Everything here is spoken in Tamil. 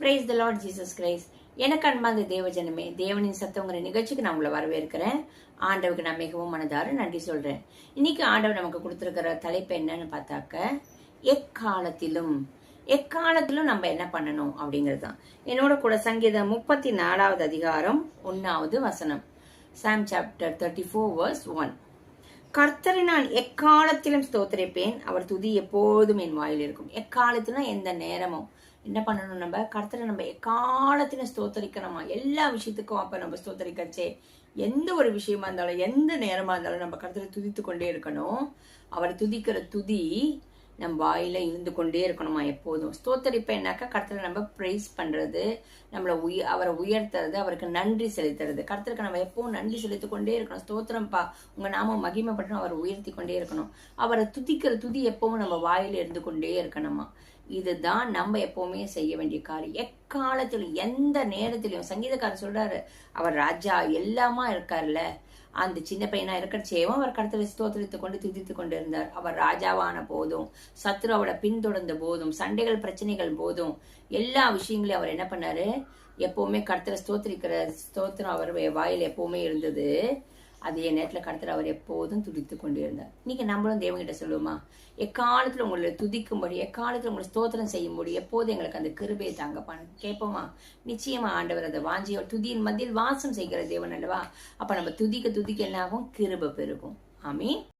Praise the Lord Jesus Christ எனக்கு அன்பார்ந்த தேவஜனமே தேவனின் சத்தங்கிற நிகழ்ச்சிக்கு நான் உங்களை வரவேற்கிறேன். ஆண்டவுக்கு நான் மிகவும் மனதார நன்றி சொல்றேன். இன்னைக்கு ஆண்டவர் நமக்கு கொடுத்துருக்கிற தலைப்பு என்னன்னு பார்த்தாக்க எக்காலத்திலும் எக்காலத்திலும் நம்ம என்ன பண்ணணும் அப்படிங்கிறது தான் என்னோட கூட சங்கீதம் முப்பத்தி நாலாவது அதிகாரம் ஒன்னாவது வசனம். Psalm chapter thirty four verse one கர்த்தரை நான் எக்காலத்திலும் ஸ்தோத்திரிப்பேன். அவர் துதி எப்போதும் என் வாயில் இருக்கும். எக்காலத்திலும் எந்த நேரமும் என்ன பண்ணணும் நம்ம? கர்த்தரை நம்ம எக்காலத்திலும் ஸ்தோத்தரிக்கணுமா? எல்லா விஷயத்துக்கும் அப்ப நம்ம ஸ்தோத்தரிக்கச்சே. எந்த ஒரு விஷயமா இருந்தாலும் எந்த நேரமா இருந்தாலும் நம்ம கர்த்தரை துதித்து கொண்டே இருக்கணும். அவர் துதிக்கிற துதி நம்ம வாயில இருந்து கொண்டே இருக்கணுமா எப்போதும். ஸ்தோத்தரிப்பேனாக்கா கருத்துல நம்ம ப்ரைஸ் பண்றது நம்மளை உய அவரை உயர்த்துறது அவருக்கு நன்றி செலுத்துறது. கருத்துக்கு நம்ம எப்பவும் நன்றி செலுத்தி கொண்டே இருக்கணும். ஸ்தோத்திரம்ப்பா உங்க நாம மகிமைப்பட்டு அவரை உயர்த்தி கொண்டே இருக்கணும். அவரை துதிக்கிற துதி எப்பவும் நம்ம வாயில இருந்து கொண்டே இருக்கணுமா. இதுதான் நம்ம எப்பவுமே செய்ய வேண்டிய காரியம். எக்காலத்திலும் எந்த நேரத்திலையும் சங்கீதக்காரர் சொல்றாரு அவர் ராஜா எல்லாமா இருக்கார்ல அந்த சின்ன பையனா இருக்கிறச்சேவும் அவர் கடத்தலை ஸ்தோத்திரித்து கொண்டு துதித்து கொண்டிருந்தார். அவர் ராஜாவான போதும் சத்ரு அவளை பின்தொடர்ந்த போதும் சண்டைகள் பிரச்சனைகள் போதும் எல்லா விஷயங்களையும் அவர் என்ன பண்ணாரு? எப்பவுமே கடத்தலை ஸ்தோத்திரிக்கிற ஸ்தோத்திரம் அவருடைய வாயில் எப்பவுமே இருந்தது. அதே நேரத்தில் கடத்தல அவர் எப்போதும் துடித்து கொண்டு இருந்தார் இன்னைக்கு நம்மளும் தேவங்கிட்ட சொல்லுவோமா? எக்காலத்தில் உங்களை துதிக்கும்படி எக்காலத்தில் உங்களை ஸ்தோத்திரம் செய்யும்படி எப்போது எங்களுக்கு அந்த கிருபையை தாங்கப்பான்னு கேட்போமா நிச்சயமா ஆண்டவர் அதை வாஞ்சியோ துதியின் மத்தியில் வாசம் செய்கிற தேவன் அல்லவா? அப்ப நம்ம துதிக்க துதிக்க என்ன ஆகும்? கிருபை பெருகும். ஆமீன்.